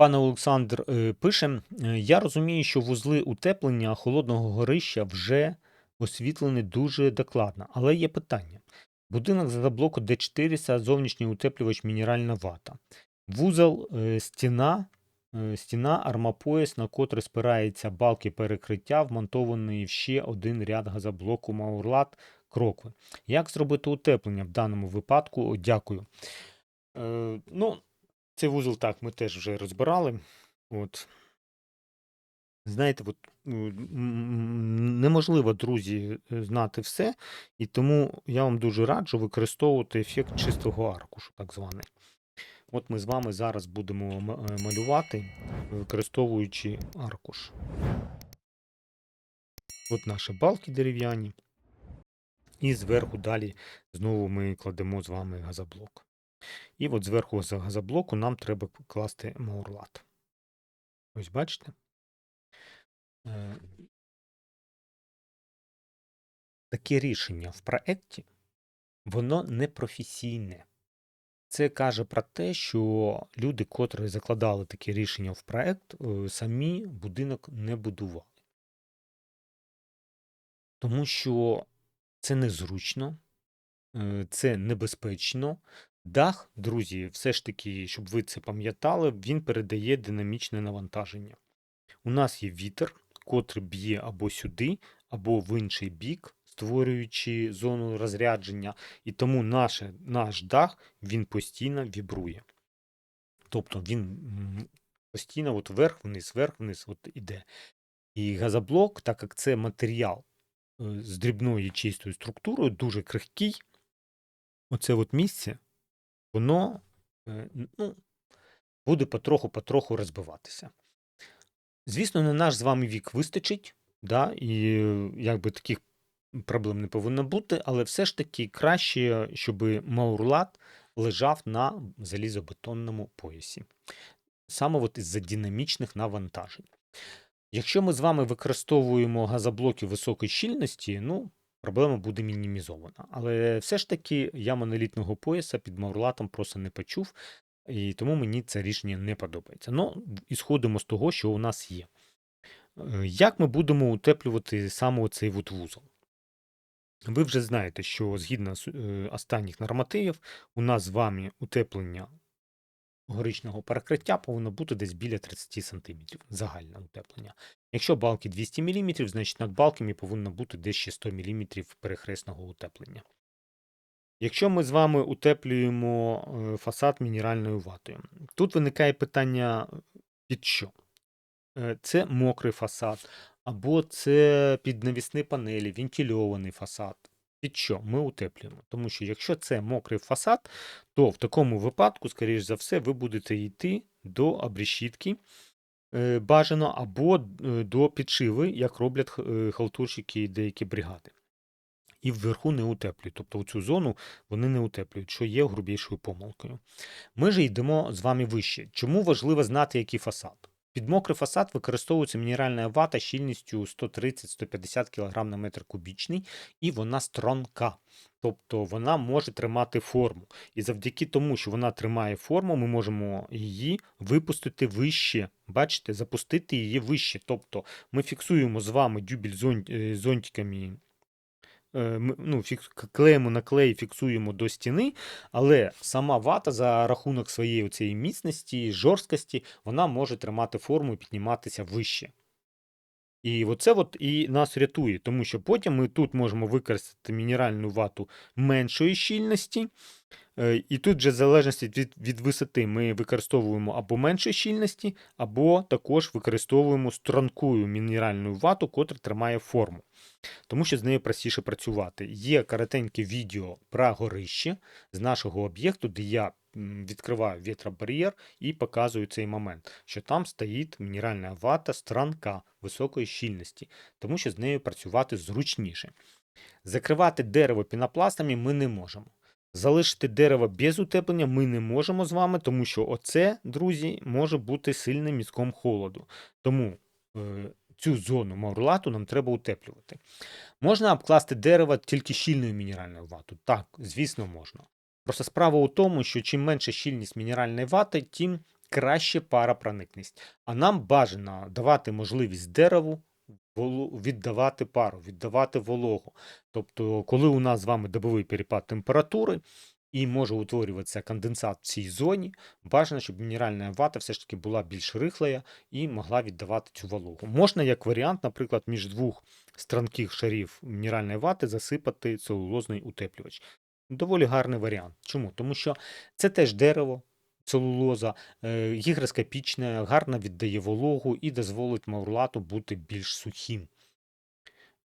Пан Олександр е, пише: е, Я розумію, що вузли утеплення холодного горища вже освітлені дуже докладно, але є питання. Будинок за блоку Д400, зовнішній утеплювач мінеральна вата. Вузол е, стіна, стіна, армапояс, на котрий спирається балки перекриття, вмонтований в ще один ряд газоблоку Маурлат Крокви. Як зробити утеплення в даному випадку? Дякую. Ну, цей вузол так ми теж вже розбирали. От. Знаєте, от, ну, неможливо, друзі, е, знати все, і тому я вам дуже раджу використовувати ефект чистого аркушу, так званий. От ми з вами зараз будемо е, малювати, використовуючи аркуш. От наші балки дерев'яні. І зверху далі знову ми кладемо з вами газоблок. І от зверху з газоблоку нам треба класти маурлат. Ось бачите? Е, Таке рішення в проєкті, воно не професійне. Це каже про те, що люди, котрі закладали таке рішення в проєкт, е, самі будинок не будували. Тому що це незручно, е, це небезпечно. Дах, друзі, все ж таки, щоб ви це пам'ятали, він передає динамічне навантаження. У нас є вітер, котрий б'є або сюди, або в інший бік, створюючи зону розрядження, і тому наше, наш дах він постійно вібрує. Тобто він постійно от вверх-вниз, вверх-вниз от іде. І газоблок, так як це матеріал е, з дрібною чистою структурою, дуже крихкий, оце от місце, воно е, ну, буде потроху-потроху розбиватися. Звісно, на наш з вами вік вистачить, да, і е, якби таких проблем не повинно бути, але все ж таки краще, щоб Маурлат лежав на залізобетонному поясі. Саме от із-за динамічних навантажень. Якщо ми з вами використовуємо газоблоки високої щільності, ну, проблема буде мінімізована. Але все ж таки я монолітного пояса під Маурлатом просто не почув, і тому мені це рішення не подобається. Ну, ісходимо з того, що у нас є. Е, Як ми будемо утеплювати саме цей вузол? Ви вже знаєте, що згідно з е, останніх нормативів, у нас з вами утеплення горичного перекриття повинно бути десь біля 30 см загальне утеплення. Якщо балки 200 мм, значить над балками повинно бути десь ще 100 мм перехресного утеплення. Якщо ми з вами утеплюємо е, фасад мінеральною ватою, тут виникає питання під що? Е, Це мокрий фасад, або це під навісні панелі, вентильований фасад. Під що ми утеплюємо? Тому що якщо це мокрий фасад, то в такому випадку, скоріш за все, ви будете йти до обрішітки е, бажано, або е, до підшиви, як роблять е, халтурщики деякі бригади. І вверху не утеплюють. Тобто цю зону вони не утеплюють, що є грубішою помилкою. Ми ж йдемо з вами вище. Чому важливо знати, який фасад? Під мокрий фасад використовується мінеральна вата щільністю 130-150 кг на метр кубічний, і вона струнка. Тобто вона може тримати форму. І завдяки тому, що вона тримає форму, ми можемо її випустити вище. Бачите, запустити її вище. Тобто ми фіксуємо з вами дюбель е, зонтиками ми, ну, фікс, к- на клей, фіксуємо до стіни, але сама вата за рахунок своєї цієї міцності, жорсткості, вона може тримати форму і підніматися вище. І оце от і нас рятує, тому що потім ми тут можемо використати мінеральну вату меншої щільності. Е, І тут же в залежності від, від висоти ми використовуємо або меншої щільності, або також використовуємо стрункую мінеральну вату, котра тримає форму тому що з нею простіше працювати. Є коротеньке відео про горище з нашого об'єкту, де я відкриваю вітробар'єр і показую цей момент, що там стоїть мінеральна вата странка високої щільності, тому що з нею працювати зручніше. Закривати дерево пінопластами ми не можемо. Залишити дерево без утеплення ми не можемо з вами, тому що оце, друзі, може бути сильним міском холоду. Тому е, цю зону маурлату нам треба утеплювати. Можна обкласти дерево тільки щільною мінеральною ватою? Так, звісно, можна. Просто справа у тому, що чим менша щільність мінеральної вати, тим краще паропроникність. А нам бажано давати можливість дереву віддавати пару, віддавати вологу. Тобто, коли у нас з вами добовий перепад температури і може утворюватися конденсат в цій зоні, бажано, щоб мінеральна вата все ж таки була більш рихлая і могла віддавати цю вологу. Можна, як варіант, наприклад, між двох странких шарів мінеральної вати засипати целулозний утеплювач. Доволі гарний варіант. Чому? Тому що це теж дерево, целулоза, е, гігроскопічне, гарно віддає вологу і дозволить маурлату бути більш сухим.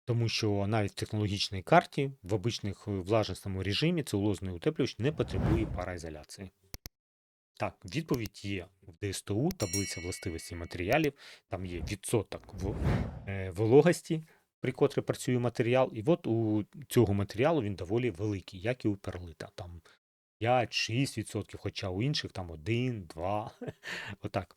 Тому що навіть в технологічній карті в обичних е, влажному режимі целулозний утеплювач не потребує параізоляції. Так, відповідь є в ДСТУ, таблиця властивості матеріалів, там є відсоток е, вологості, при котрій працює матеріал, і от у цього матеріалу він доволі великий, як і у перлита. Там 5-6%, хоча у інших там 1, 2, отак.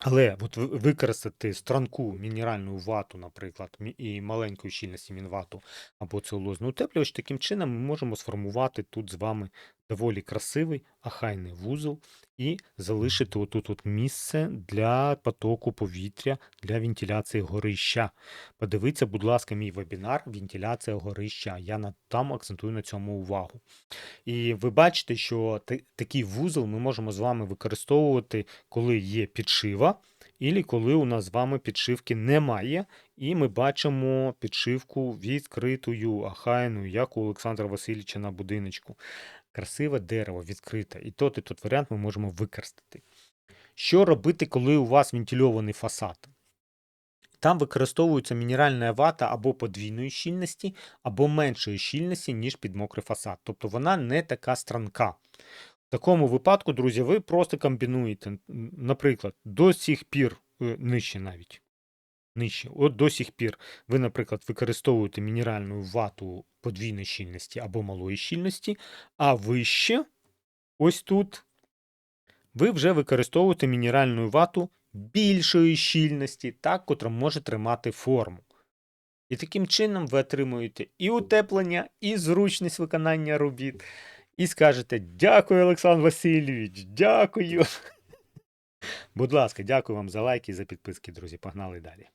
Але от використати странку мінеральну вату, наприклад, і маленької щільності мінвату або целулозний утеплювач, таким чином ми можемо сформувати тут з вами доволі красивий ахайний вузол і залишити отут от місце для потоку повітря для вентиляції горища. Подивіться, будь ласка, мій вебінар Вентиляція горища. Я на, там акцентую на цьому увагу. І ви бачите, що такий вузол ми можемо з вами використовувати, коли є підшива, і коли у нас з вами підшивки немає, і ми бачимо підшивку відкритою, ахайну, як у Олександра Васильовича на будиночку. Красиве дерево відкрите. І тот, і тот варіант ми можемо використати. Що робити, коли у вас вентильований фасад? Там використовується мінеральна вата або подвійної щільності, або меншої щільності, ніж під мокрий фасад. Тобто вона не така странка. В такому випадку, друзі, ви просто комбінуєте, наприклад, до сих пір е, нижче навіть. Нижче. От до сих пір ви, наприклад, використовуєте мінеральну вату подвійної щільності або малої щільності, а вище, ось тут, ви вже використовуєте мінеральну вату більшої щільності, та, котра може тримати форму. І таким чином ви отримуєте і утеплення, і зручність виконання робіт. І скажете: дякую, Олександр Васильович, дякую. Будь ласка, дякую вам за лайки і за підписки, друзі. Погнали далі.